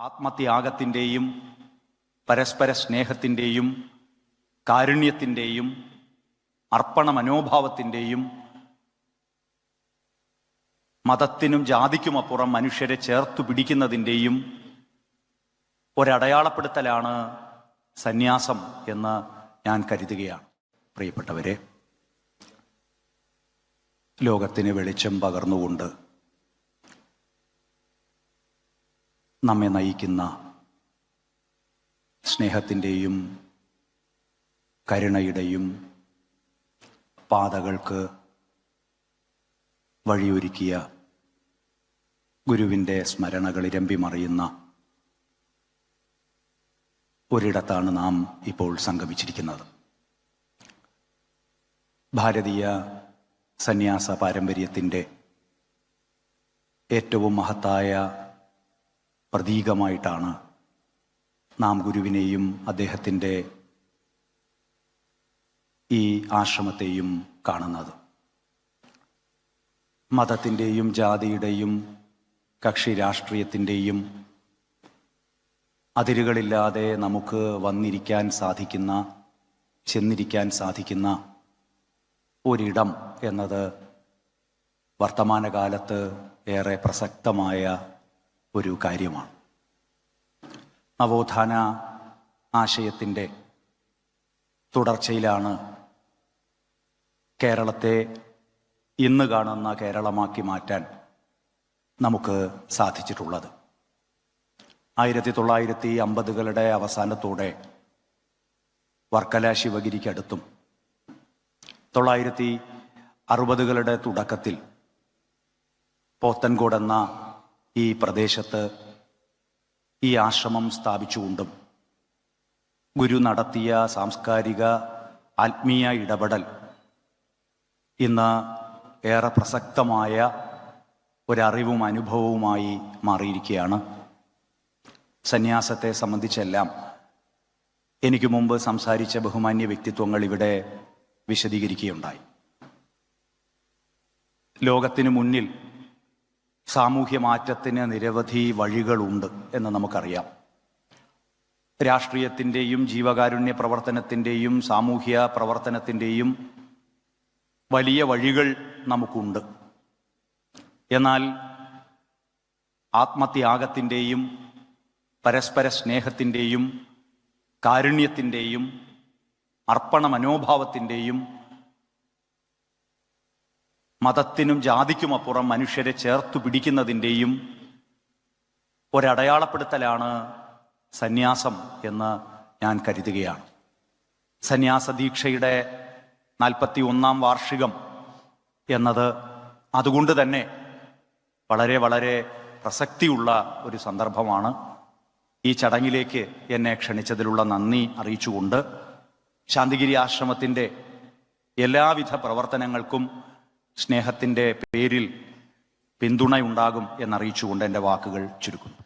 ആത്മത്യാഗത്തിന്റെയും പരസ്പര സ്നേഹത്തിന്റെയും കാരുണ്യത്തിന്റെയും അർപ്പണ മനോഭാവത്തിന്റെയും മതത്തിനും ജാതിക്കുമപ്പുറം മനുഷ്യരെ ചേർത്തു പിടിക്കുന്നതിന്റെയും ഒരടയാളപ്പെടുത്തലാണ് സന്യാസം എന്ന് ഞാൻ കരുതുകയാണ്. പ്രിയപ്പെട്ടവരെ ലോകത്തിന് വെളിച്ചം പകർന്നുകൊണ്ട് നമ്മെ നയിക്കുന്ന സ്നേഹത്തിന്റെയും കരുണയുടെയും പാതകൾക്ക് വഴിയൊരുക്കിയ ഗുരുവിന്റെ സ്മരണകൾ ഇരമ്പി മറിയുന്ന ഒരിടത്താണ് നാം ഇപ്പോൾ സംഗമിച്ചിരിക്കുന്നത്. ഭാരതീയ സന്യാസ പാരമ്പര്യത്തിന്റെ ഏറ്റവും മഹത്തായ പ്രതീകമായിട്ടാണ് നാം ഗുരുവിനെയും അദ്ദേഹത്തിന്റെ ഈ ആശ്രമത്തെയും കാണുന്നത്. മതത്തിന്റെയും ജാതിയുടെയും കക്ഷി രാഷ്ട്രീയത്തിന്റെയും അതിരുകളില്ലാതെ നമുക്ക് വന്നിരിക്കാൻ സാധിക്കുന്ന ചെന്നിരിക്കാൻ സാധിക്കുന്ന ഒരിടം എന്നത് വർത്തമാനകാലത്ത് ഏറെ പ്രസക്തമായ ഒരു കാര്യമാണ്. നവോത്ഥാന ആശയത്തിന്റെ തുടർച്ചയിലാണ് കേരളത്തെ ഇന്ന് കാണുന്ന കേരളമാക്കി മാറ്റാൻ നമുക്ക് സാധിച്ചിട്ടുള്ളത്. ആയിരത്തി തൊള്ളായിരത്തി അമ്പതുകളുടെ അവസാനത്തോടെ വർക്കല ശിവഗിരിക്കടുത്തും തൊള്ളായിരത്തി അറുപതുകളുടെ തുടക്കത്തിൽ പോത്തൻകോട് എന്ന ഈ പ്രദേശത്ത് ഈ ആശ്രമം സ്ഥാപിച്ചുകൊണ്ടും ഗുരു നടത്തിയ സാംസ്കാരിക ആത്മീയ ഇടപെടൽ ഇന്ന് ഏറെ പ്രസക്തമായ ഒരറിവും അനുഭവവുമായി മാറിയിരിക്കുകയാണ്. സന്യാസത്തെ സംബന്ധിച്ചെല്ലാം എനിക്ക് മുമ്പ് സംസാരിച്ച ബഹുമാന്യ വ്യക്തിത്വങ്ങൾ ഇവിടെ വിശദീകരിക്കുകയുണ്ടായി. ലോകത്തിനു മുന്നിൽ സാമൂഹ്യ മാറ്റത്തിന് നിരവധി വഴികളുണ്ട് എന്ന് നമുക്കറിയാം. രാഷ്ട്രീയത്തിന്റെയും ജീവകാരുണ്യ പ്രവർത്തനത്തിന്റെയും സാമൂഹ്യ പ്രവർത്തനത്തിന്റെയും വലിയ വഴികൾ നമുക്കുണ്ട്. എന്നാൽ ആത്മത്യാഗത്തിന്റെയും പരസ്പര സ്നേഹത്തിന്റെയും കാരുണ്യത്തിന്റെയും അർപ്പണ മനോഭാവത്തിന്റെയും മതത്തിനും ജാതിക്കും അപ്പുറം മനുഷ്യരെ ചേർത്തു പിടിക്കുന്നതിന്റെയും ഒരടയാളപ്പെടുത്തലാണ് സന്യാസം എന്ന് ഞാൻ കരുതുകയാണ്. സന്യാസ ദീക്ഷയുടെ നാൽപ്പത്തി ഒന്നാം വാർഷികം എന്നത് അതുകൊണ്ട് തന്നെ വളരെ വളരെ പ്രസക്തിയുള്ള ഒരു സന്ദർഭമാണ്. ഈ ചടങ്ങിലേക്ക് എന്നെ ക്ഷണിച്ചതിലുള്ള നന്ദി അറിയിച്ചുകൊണ്ട് ശാന്തിഗിരി ആശ്രമത്തിന്റെ എല്ലാവിധ പ്രവർത്തനങ്ങൾക്കും സ്നേഹത്തിന്റെ പേരിൽ പിന്തുണയുണ്ടാകും എന്നറിയിച്ചുകൊണ്ട് എന്റെ വാക്കുകൾ ചുരുക്കുന്നു.